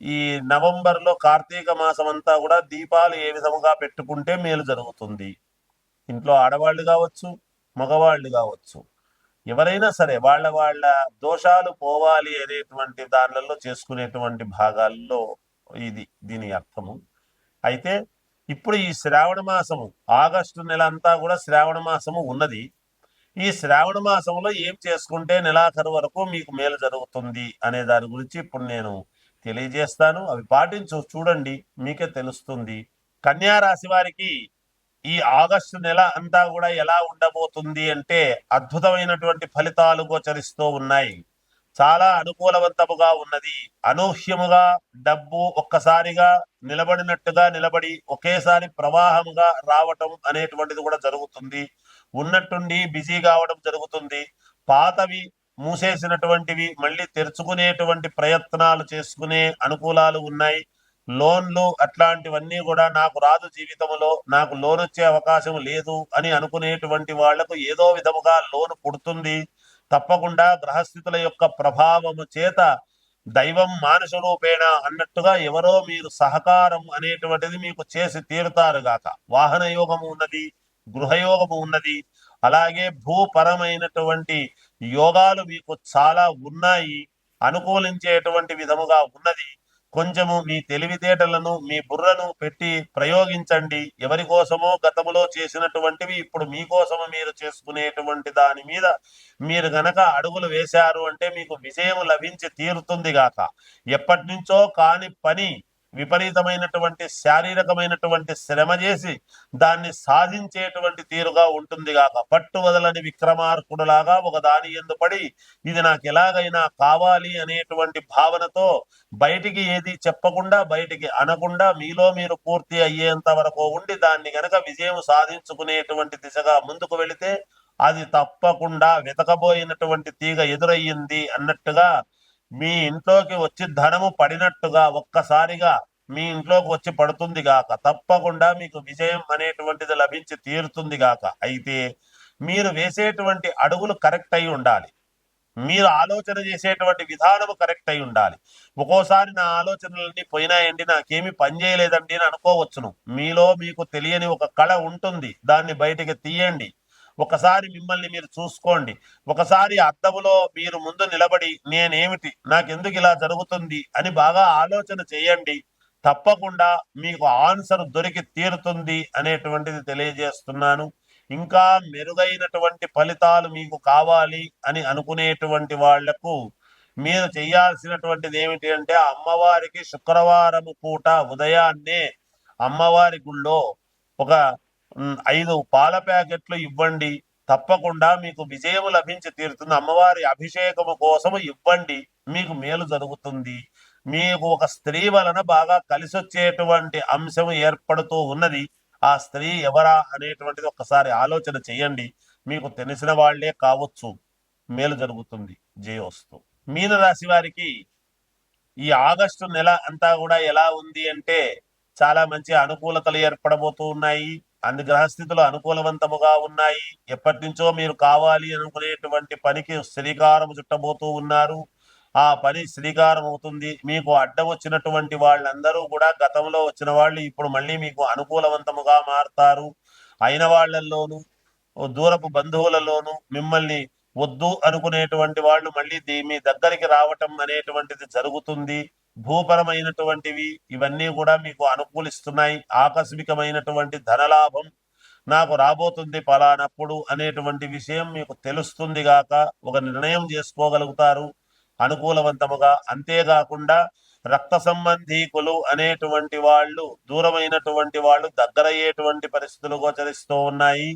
ఈ నవంబర్లో కార్తీక మాసం అంతా కూడా దీపాలు ఏ విధముగా పెట్టుకుంటే మేలు జరుగుతుంది. ఇంట్లో ఆడవాళ్ళు కావచ్చు మగవాళ్ళు కావచ్చు. ఎవరైనా సరే వాళ్ళ వాళ్ళ దోషాలు పోవాలి అనేటువంటి దానిలలో చేసుకునేటువంటి భాగాల్లో ఇది దీని అర్థము. అయితే ఇప్పుడు ఈ శ్రావణ మాసము ఆగస్టు నెల అంతా కూడా శ్రావణ మాసము ఉన్నది. ఈ శ్రావణ మాసంలో ఏం చేసుకుంటే నెలాఖరు వరకు మీకు మేలు జరుగుతుంది అనే దాని గురించి ఇప్పుడు నేను తెలియజేస్తాను. అవి పాటించు చూడండి మీకే తెలుస్తుంది. కన్యా రాశి వారికి ఈ ఆగస్టు నెల అంతా కూడా ఎలా ఉండబోతుంది అంటే అద్భుతమైనటువంటి ఫలితాలు గోచరిస్తూ ఉన్నాయి. చాలా అనుకూలవంతముగా ఉన్నది. అనూహ్యముగా డబ్బు ఒక్కసారిగా నిలబడినట్టుగా నిలబడి ఒకేసారి ప్రవాహముగా రావటం అనేటువంటిది కూడా జరుగుతుంది. ఉన్నట్టుండి బిజీ కావడం జరుగుతుంది. పాతవి మూసేసినటువంటివి మళ్ళీ తెరుచుకునేటువంటి ప్రయత్నాలు చేసుకునే అనుకూలాలు ఉన్నాయి. లోన్లు అట్లాంటివన్నీ కూడా నాకు రాదు జీవితంలో నాకు లోన్ వచ్చే అవకాశం లేదు అని అనుకునేటువంటి వాళ్ళకు ఏదో విధముగా లోన్ పుడుతుంది. తప్పకుండా గ్రహస్థితుల యొక్క ప్రభావము చేత దైవం మానుష రూపేణ అన్నట్టుగా ఎవరో మీరు సహకారం అనేటువంటిది మీకు చేసి తీరుతారు గాక. వాహన యోగము ఉన్నది గృహయోగము ఉన్నది అలాగే భూపరమైనటువంటి యోగాలు మీకు చాలా ఉన్నాయి. అనుకూలించేటువంటి విధముగా ఉన్నది. కొంచెము మీ తెలివితేటలను మీ బుర్రను పెట్టి ప్రయోగించండి. ఎవరి కోసమో గతములో చేసినటువంటివి ఇప్పుడు మీకోసము మీరు చేసుకునేటువంటి దాని మీద మీరు గనక అడుగులు వేశారు అంటే మీకు విజయం లభించి తీరుతుంది గాక. ఎప్పటి నుంచో కాని పని విపరీతమైనటువంటి శారీరకమైనటువంటి శ్రమ చేసి దాన్ని సాధించేటువంటి తీరుగా ఉంటుంది గాక. పట్టు వదలని విక్రమార్కుడులాగా ఒక దాని ఎందు పడి ఇది నాకు ఎలాగైనా కావాలి అనేటువంటి భావనతో బయటికి ఏది చెప్పకుండా బయటికి అనకుండా మీలో మీరు పూర్తి అయ్యేంత వరకు ఉండి దాన్ని గనక విజయం సాధించుకునేటువంటి దిశగా ముందుకు వెళితే అది తప్పకుండా వెతకబోయినటువంటి తీగ ఎదురయ్యింది అన్నట్టుగా మీ ఇంట్లోకి వచ్చి ధనము పడినట్టుగా ఒక్కసారిగా మీ ఇంట్లోకి వచ్చి పడుతుంది గాక. తప్పకుండా మీకు విజయం అనేటువంటిది లభించి తీరుతుంది గాక. అయితే మీరు వేసేటువంటి అడుగులు కరెక్ట్ అయి ఉండాలి. మీరు ఆలోచన చేసేటువంటి విధానము కరెక్ట్ అయి ఉండాలి. ఒక్కోసారి నా ఆలోచనలన్నీ పోయినాయండి నాకేమి పని చేయలేదండి అని అనుకోవచ్చును. మీలో మీకు తెలియని ఒక కళ ఉంటుంది. దాన్ని బయటికి తీయండి. ఒకసారి మిమ్మల్ని మీరు చూసుకోండి. ఒకసారి అద్దములో మీరు ముందు నిలబడి నేనేమిటి? నాకెందుకు ఇలా జరుగుతుంది? అని బాగా ఆలోచన చేయండి. తప్పకుండా మీకు ఆన్సర్ దొరికి తీరుతుంది అనేటువంటిది తెలియజేస్తున్నాను. ఇంకా మెరుగైనటువంటి ఫలితాలు మీకు కావాలి అని అనుకునేటువంటి వాళ్ళకు మీరు చేయాల్సినటువంటిది ఏమిటి అంటే అమ్మవారికి శుక్రవారము పూట ఉదయాన్నే అమ్మవారి గుళ్ళో ఒక ఐదు పాల ప్యాకెట్లు ఇవ్వండి. తప్పకుండా మీకు విజయం లభించి తీరుతుంది. అమ్మవారి అభిషేకము కోసము ఇవ్వండి. మీకు మేలు జరుగుతుంది. మీకు ఒక స్త్రీ వలన బాగా కలిసి వచ్చేటువంటి అంశం ఏర్పడుతూ ఉన్నది. ఆ స్త్రీ ఎవరా అనేటువంటిది ఒకసారి ఆలోచన చేయండి. మీకు తెలిసిన వాళ్ళే కావచ్చు. మేలు జరుగుతుంది. జయోస్తు. మీనరాశి వారికి ఈ ఆగస్టు నెల అంతా కూడా ఎలా ఉంది అంటే చాలా మంచి అనుకూలతలు ఏర్పడబోతూ ఉన్నాయి. అన్ని గ్రహస్థితులు అనుకూలవంతముగా ఉన్నాయి. ఎప్పటి నుంచో మీరు కావాలి అనుకునేటువంటి పనికి శ్రీకారం చుట్టబోతూ ఉన్నారు. ఆ పని శ్రీకారం అవుతుంది మీకు అడ్డం వచ్చినటువంటి వాళ్ళందరూ కూడా గతంలో వచ్చిన వాళ్ళు ఇప్పుడు మళ్ళీ మీకు అనుకూలవంతముగా మారుతారు. అయిన వాళ్ళల్లోనూ దూరపు బంధువులలోనూ మిమ్మల్ని వద్దు అనుకునేటువంటి వాళ్ళు మళ్ళీ మీ దగ్గరికి రావటం అనేటువంటిది జరుగుతుంది. భూపరమైనటువంటివి ఇవన్నీ కూడా మీకు అనుకూలిస్తున్నాయి. ఆకస్మికమైనటువంటి ధనలాభం నాకు రాబోతుంది పలానప్పుడు అనేటువంటి విషయం మీకు తెలుస్తుంది గాక ఒక నిర్ణయం చేసుకోగలుగుతారు అనుకూలవంతముగా. అంతేకాకుండా రక్త సంబంధీకులు అనేటువంటి వాళ్ళు దూరమైనటువంటి వాళ్ళు దగ్గరయ్యేటువంటి పరిస్థితులు గోచరిస్తూ ఉన్నాయి.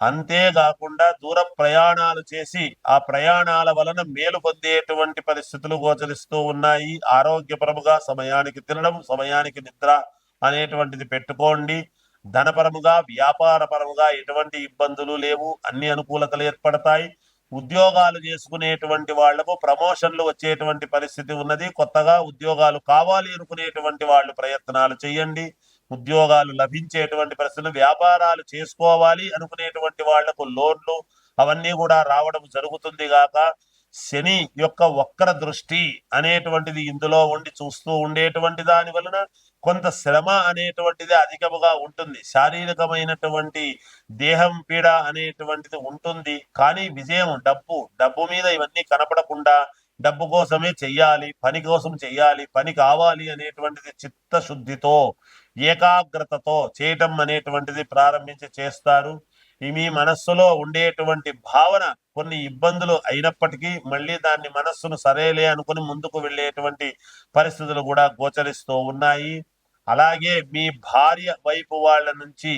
అంతేకాకుండా దూర ప్రయాణాలు చేసి ఆ ప్రయాణాల వలన మేలు పొందేటువంటి పరిస్థితులు గోచరిస్తూ ఉన్నాయి. ఆరోగ్యపరముగా సమయానికి తినడం సమయానికి నిద్ర అనేటువంటిది పెట్టుకోండి. ధనపరముగా వ్యాపారపరముగా ఎటువంటి ఇబ్బందులు లేవు. అన్ని అనుకూలతలు ఏర్పడతాయి. ఉద్యోగాలు చేసుకునేటువంటి వాళ్ళకు ప్రమోషన్లు వచ్చేటువంటి పరిస్థితి ఉన్నది. కొత్తగా ఉద్యోగాలు కావాలి అనుకునేటువంటి వాళ్ళు ప్రయత్నాలు చేయండి. ఉద్యోగాలు లభించేటువంటి పరిస్థితులు వ్యాపారాలు చేసుకోవాలి అనుకునేటువంటి వాళ్ళకు లోన్లు అవన్నీ కూడా రావడం జరుగుతుంది గాక శని యొక్క వక్ర దృష్టి అనేటువంటిది ఇందులో ఉండి చూస్తూ ఉండేటువంటి దాని వలన కొంత శ్రమ అనేటువంటిది అధికముగా ఉంటుంది. శారీరకమైనటువంటి దేహం పీడ అనేటువంటిది ఉంటుంది. కానీ విజయం డబ్బు డబ్బు మీద ఇవన్నీ కనపడకుండా డబ్బు కోసమే చెయ్యాలి పని కోసం చెయ్యాలి పని కావాలి అనేటువంటిది చిత్తశుద్ధితో ఏకాగ్రతతో చేయటం అనేటువంటిది ప్రారంభించి చేస్తారు. ఈ మీ మనస్సులో ఉండేటువంటి భావన కొన్ని ఇబ్బందులు అయినప్పటికీ మళ్ళీ దాన్ని మనస్సును సరేలే అనుకుని ముందుకు వెళ్ళేటువంటి పరిస్థితులు కూడా గోచరిస్తూ ఉన్నాయి. అలాగే మీ భార్య వైపు వాళ్ళ నుంచి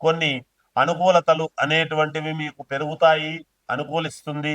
కొన్ని అనుకూలతలు అనేటువంటివి మీకు పెరుగుతాయి అనుకూలిస్తుంది.